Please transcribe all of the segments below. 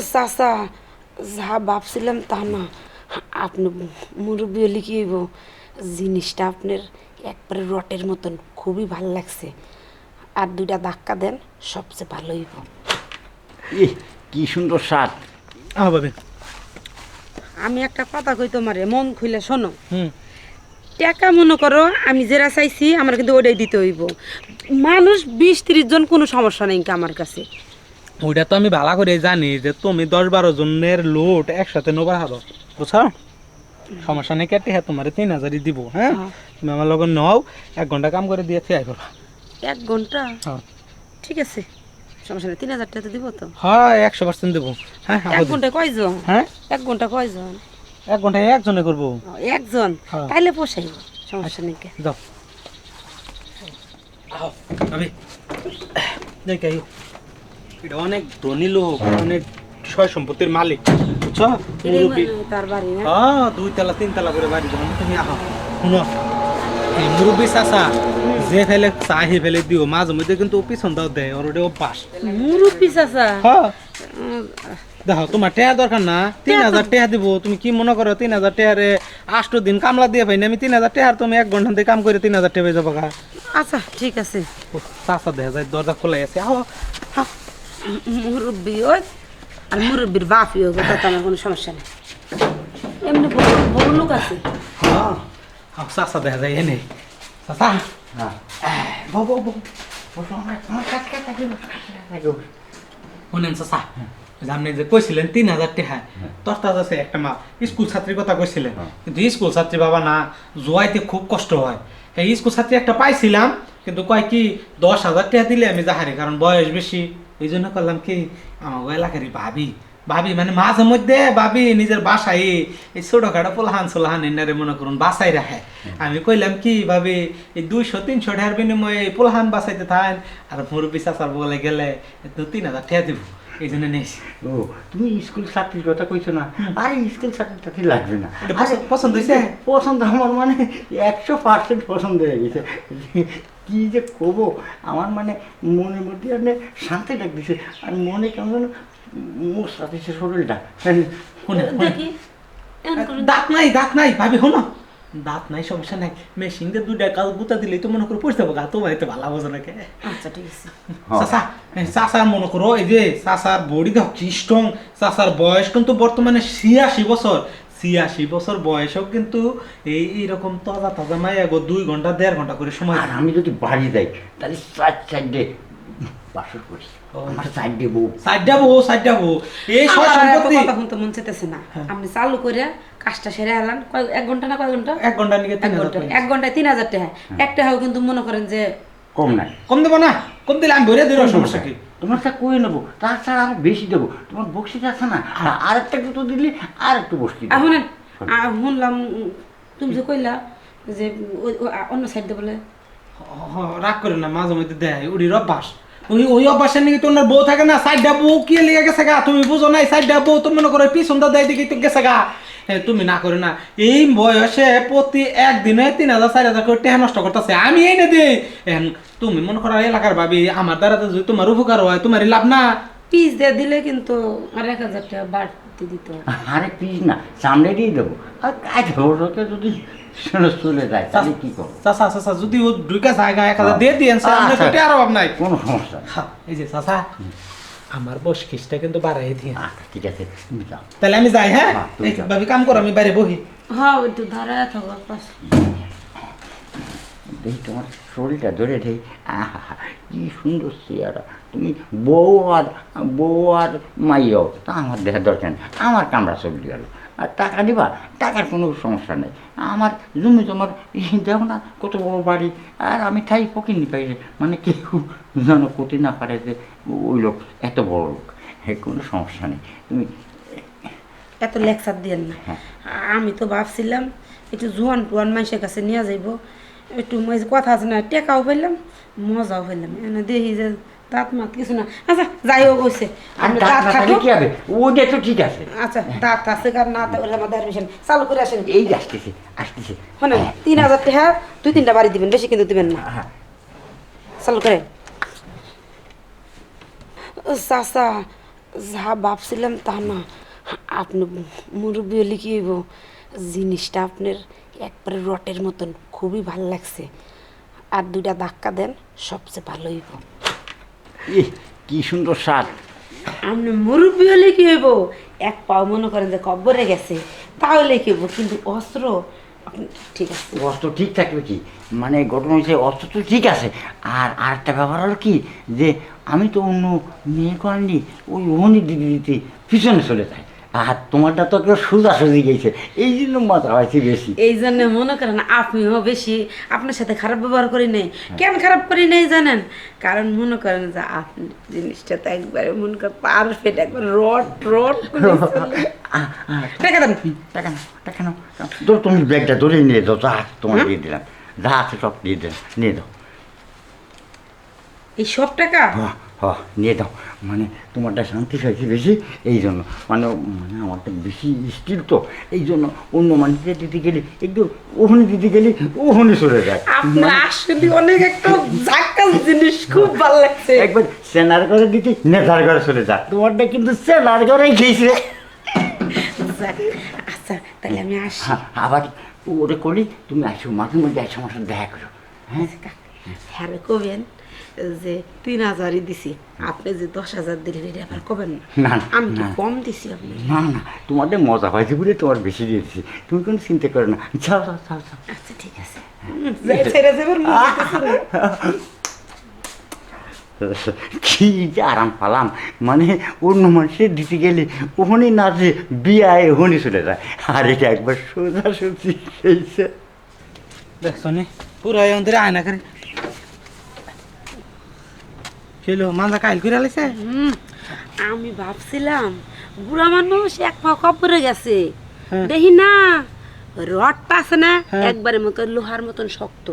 চাচা যা ভাবছিলাম তা না। আপনি মুরব্বী হলে কি হইব? জিনিসটা আপনার একবারে রটের মতন খুবই ভালো লাগছে। আর দুইটা ধাক্কা দেন সবচেয়ে ভালো হইব। কি সুন্দর স্বাদ। আহ বাবে। আমি একটা কথা কই তোমারে মন খুলে শোনো। হুম। টাকা মনে করো আমি যেটা চাইছি আমার কিন্তু ওইটাই দিতে হইব। মানুষ বিশ ত্রিশ জন কোনো সমস্যা নেই আমার কাছে। ওইটা তো আমি ভালো করে জানি যে তুমি দশ বারো জনের লোড একসাথে নোবার হারো। বুঝছ? সমস্যা নেই কেটে হ্যাঁ তোমার তিন হাজারই দিব হ্যাঁ? হ্যাঁ। তুমি আমার লগত নও এক ঘণ্টা কাম করে দিয়ে ফিরাই করবা এক ঘণ্টা? হ্যাঁ। ঠিক আছে। সমস্যা নেই তিন হাজার টাকা তো দিব তো। হ্যাঁ একশো পার্সেন্ট দেবো। হ্যাঁ এক। ঘন্টায় কয়জন? হ্যাঁ? এক ঘণ্টা কয়জন? এক ঘন্টায় একজনে করব। একজন? হ্যাঁ। তাইলে পোষাইব সমস্যা নেই। যাও। আমি দেখে। এটা অনেক ধনী লোক অনেক সয় সম্পত্তির মালিক বুঝছ? মানে তার বাড়ি না? হ্যাঁ দুই তালা তিন তালা করে বাড়ি যখন তুমি আহো। শুনো মুরব্বী চাচা যে ফেলে চাহি ফেলে দিও মাঝে মধ্যে কিন্তু পিছন দাও দেয় ওর ওটা অভ্যাস। মুরব্বী চাচা? হ্যাঁ দেখো তোমার টেহা দরকার না তিন হাজার টেহা দিব তুমি কি মনে করো তিন হাজার টেহারে আষ্ট দিন কামলা দিয়ে পাইনি আমি তিন হাজার টেহার তুমি এক ঘণ্টা দিয়ে কাম করে তিন হাজার টেপে যাব আচ্ছা ঠিক আছে। চাচা দেখা যায় দরজা খোলাই আছে আহো। মুরব্বী ওই আর মুরব্বীর বাপই হোক তাতে আমার কোনো সমস্যা নেই। এমনি বড় লোক আছে। হ্যাঁ চাচা দেখা যায় এনে। চাচা? হ্যাঁ। শুনেন যে আপনি যে কইছিলেন তিন হাজার তোর আছে একটা মা স্কুল ছাত্রীর কথা কইছিলেন। কিন্তু স্কুল ছাত্রী বাবা না জোয়াইতে খুব কষ্ট হয়। এই স্কুল ছাত্রী একটা পাইছিলাম কিন্তু কয় কি দশ হাজার টাকা দিলে আমি যাহারি কারণ বয়স বেশি। এই জন্য করলাম কি আমার এলাকারই ভাবি। ভাবি মানে মাঝে মধ্যে ভাবি নিজের বাসায় এই ছোটখাটো পোলাহান সোলাহান এনারে মনে করুন বাসাই রাখে। আমি কইলাম কি ভাবি এই দুইশো তিনশো টাকার বিনিময়ে এই পোলাহান বাসাইতে থাকেন আর মুরব্বী চাচার বলে গেলে দু তিন হাজার টাকা দিব। এই জন্য নিয়েছি। ও তুমি স্কুল ছাত্রীর কথা কইছো না? আরে স্কুল লাগবে না। পছন্দ হয়েছে? পছন্দ আমার মানে একশো পার্সেন্ট পছন্দ হয়ে গেছে। কি যে কব আমার মানে মনের মধ্যে মানে শান্তি লাগতেছে। আর মনে কেমন যেন মোসা দিচ্ছে শরীরটা। করে- দাঁত নাই দাঁত নাই ভাবি শোনো। দাঁত নাই সমস্যা নাই। মেশিন দিয়ে দুইটা কাল গুতা দিলে তো মনে করো পড়তে যাব গা তোমার এতে ভালো বোঝো নাকি? আচ্ছা ঠিক আছে। চাচা এই চাচার মনে করো এই যে চাচার বডি দেখো কি স্ট্রং চাচার বয়স কিন্তু বর্তমানে ছিয়াশি বছর। ছিয়াশি বছর বয়সেও কিন্তু এই এইরকম তাজা তাজা মাইয়া গো দুই ঘণ্টা দেড় ঘণ্টা করে সময় আর আমি যদি বাড়ি যাই তাহলে চার চারটে বাসর করি। আমার চারটে বউ। সাইড যাব এই সব সম্পত্তি কথা শুনতে মন চাইতেছে না। আপনি চালু করে কাজটা সেরে এলাম কয় এক ঘণ্টা না কয় ঘণ্টা? এক ঘণ্টা তিন ঘণ্টা। এক ঘন্টায় তিন হাজার টাকা। একটা হাও কিন্তু মনে করেন যে কম নাই। কম দেবো না। কম দিলে আমি ভরে দিল সমস্যা কি? তোমার তা কই নেব? তাছাড়া আরও বেশি দেবো। তোমার বক্সিটা আছে না? আর একটা জুতো দিলে আর একটু শুনেন আহ, শুনলাম তুমি যে কইলা যে অন্য সাইড দিয়ে বলে। রাগ করে না মাঝে মধ্যে দেয় উড়ির অভ্যাস। ওই ওই অভ্যাসের নাকি তোমার বউ থাকে না? সাইডটা বউ কি লেগে গেছে গা? তুমি বুঝো নাই সাইডটা বউ তো মনে করো পিছনটা দেয় দিকে তো গেছে গা। তুমি না করে না। এই বয়সে প্রতি একদিনে তিন হাজার চার হাজার করে টেহা নষ্ট করতেছে। আমি এনে দিই। এখন তুমি মনে করো এলাকার ভাবি আমার দ্বারা তো যদি তোমার উপকার হয় তোমার লাভ না। পিস দিয়ে দিলে কিন্তু আর এক হাজার টাকা বাড়তি দিত আরে প্লিজ না সামনে দিয়ে দেবো। আর কাজ যদি চলে যায় তাহলে কি করব? চাচা চাচা যদি ও জায়গা এক হাজার দিয়ে সামনে তো আচ্ছা। টেহার অভাব নাই। কোনো সমস্যা হ্যাঁ, এই যে চাচা আমার বস খিসটা কিন্তু বাড়াই দিয়ে। আচ্ছা ঠিক আছে তুমি যাও। তাহলে আমি যাই হ্যাঁ? হ্যাঁ, এই ভাবি কাম করো আমি বাইরে বহি। হ্যাঁ একটু দাঁড়ায় থাকো পাশ দেখি তোমার শরীরটা ধরে ঠেই আহা কি সুন্দর চেয়ারা তুমি বউ আর বউ আর মাইয়াও তা আমার দেখার দরকার নেই। আমার কামড়া চলে গেল আর টাকা দিবা টাকার কোনো সমস্যা নেই। আমার জমি তোমার দেখো না কত বড় বাড়ি। আর আমি ঠাই পকিনি পাইছে মানে কেউ যেন করতে না পারে যে ওই লোক এত বড় লোক হ্যাঁ কোনো সমস্যা নেই। তুমি এত লেকচার দিয়েন না। হ্যাঁ। আমি তো ভাবছিলাম একটু জোয়ান টুয়ান মানুষের কাছে নিয়ে যাইব। একটু কথা আছে না টেকাও পাইলাম মজাও এনে দেখি যে দাঁত মাত কিছু না। আচ্ছা যাই হোক হয়েছে দাঁত থাকলে কি হবে ওইটা তো ঠিক আছে। আচ্ছা দাঁত আছে কার না তাহলে অ্যাডমিশন চালু করে আসেন। এই যে আসতেছে আসতেছে। মানে তিন হাজার টাকা দুই তিনটা বাড়ি দিবেন বেশি কিন্তু দিবেন না। হ্যাঁ। চালু করে। চাচা যা ভাবছিলাম তা না। আপনি মুরব্বী হলে কি হইব? জিনিসটা আপনার একবারে রটের মতন খুবই ভালো লাগছে। আর দুইটা ধাক্কা দেন সবচেয়ে ভালো হইব। ইহ, কি সুন্দর শাক আপনি মুরব্বী হলে কি হইব? এক পাও মনে করেন যে কব্বরে গেছে তাহলে কি হইব? কিন্তু অস্ত্র ঠিক আছে। অস্ত্র ঠিক থাকবে কি? মানে ঘটনা হয়েছে অস্ত্র তো ঠিক আছে। আর আরেকটা ব্যাপার হলো কি যে আমি তো অন্য মেয়ে আনলি ওই অনেক দিদি দিতে পিছনে চলে যায়। আর তোমারটা তো কেউ সোজা সুজি গেছে। এই জন্য মাথা হয়েছে বেশি। এই জন্য মনে করেন আপনিও বেশি আপনার সাথে খারাপ ব্যবহার করি নাই। কেন খারাপ করি নাই জানেন? কারণ মনে করেন যে আপনি জিনিসটা তো একবারে মনে করেন পারফেক্ট একবার আহ, আহ, টাকা দেন টাকা নাও টাকা নাও ধরো তুমি ব্যাগটা ধরে নিয়ে দাও যা তোমার দিয়ে দিলাম। যা আছে সব দিয়ে দিলাম নিয়ে দাও এই সব টাকা? হ হ নিয়ে দাও মানে তোমারটা শান্তি চাইছি বেশি এই জন্য। মানে মানে আমারটা বেশি স্টিল তো এই জন্য অন্য মানুষকে দিতে গেলে একটু ওখানে দিতে গেলে ওখানে সরে যায়। আপনার আসলে অনেক একটা জাক্কাস জিনিস খুব ভালো লাগছে। একবার সেনার ঘরে দিতে নেতার ঘরে চলে যায় তোমারটা কিন্তু সেনার ঘরে খেয়েছে আচ্ছা তাহলে আমি আসি। হ্যাঁ, আবার ওরে করি তুমি আসো মাঝে মধ্যে একশো আমার সাথে দেখা করো। হ্যাঁ? হ্যাঁ কবেন? যে তিন হাজারই দিছি। আপনি যে দশ হাজার দিলেন এটা আবার কবেন না? আমি কি কম দিছি আপনি না না তোমাদের মজা হয়েছে বলে তোমার বেশি দিয়েছি তুমি কোনো চিন্তা করো না। যাও যাও যাও যাও। আচ্ছা ঠিক আছে। ছেড়ে। কি যে আরাম পালাম। মানে অন্য মানুষের দিতে গেলে ওখানে না যে বিয়ায় ওখানে চলে যায়। আর এটা একবার সোজা সুজি খেয়েছে দেখছ নি? পুরো অন্তরে আয়না করে। খেলো মালদা কাইল করে আলাইছে আমি ভাবছিলাম বুড়া মানুষ এক পা কপরে গেছে। হ্যাঁ। দেখি না রডটা আছে না হ্যাঁ। একবারে মতো লোহার মতন শক্ত।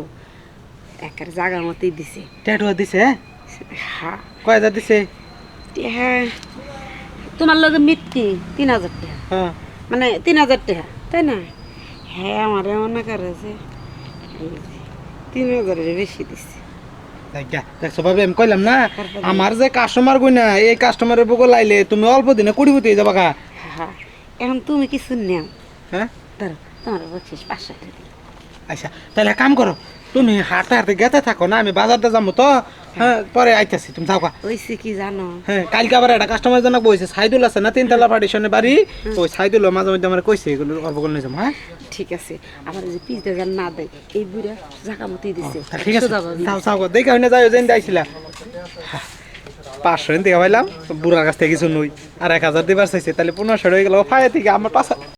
একের জায়গার মতোই দিছে। ট্যাটুয়া দিছে হ্যাঁ? কয় হাজার দিছে? হ্যাঁ তোমার লগে মিটটি তিন হাজার টাকা হ্যাঁ। মানে তিন হাজার টাকা তাই না? হ্যাঁ আমার মনে করে যে তিন হাজারের বেশি দিছে। দেখছ ভাবে আমি কইলাম না? আমার যে কাস্টমার না এই কাস্টমারের বুকো লাইলে তুমি অল্প দিনে কোটিপতি হয়ে যাবা কা হ্যাঁ এখন তুমি কিছু নেও হ্যাঁ? ধরো তোমার বলছিস পাঁচশো আচ্ছা তাহলে কাম করো তুমি হাঁটতে হাঁটতে গেতে থাকো না আমি বাজারটা যাব তো? হ্যাঁ পরে আইতাছি তুমি থাকো হয়েছে কি জানো? হ্যাঁ কালকে আবার একটা কাস্টমার জন্য সাইদুল আছে না তিনতলা পার্টিশনে বাড়ি? ওই সাইদুল মাঝে মধ্যে আমার কইছে এগুলো অল্প করে নিয়ে হ্যাঁ? ঠিক আছে আমার যে না দেয় এই বুড়া দিছে। ঠিক আছে। যাও যাও দেখে হইনা যাও যেন আইছিলা পাঁচশো দিকে পাইলাম বুড়ার কাছ থেকে কিছু নই আর এক হাজার দিবার চাইছে তাহলে পনেরোশো হয়ে গেল ফায়া থেকে আমার পাঁচ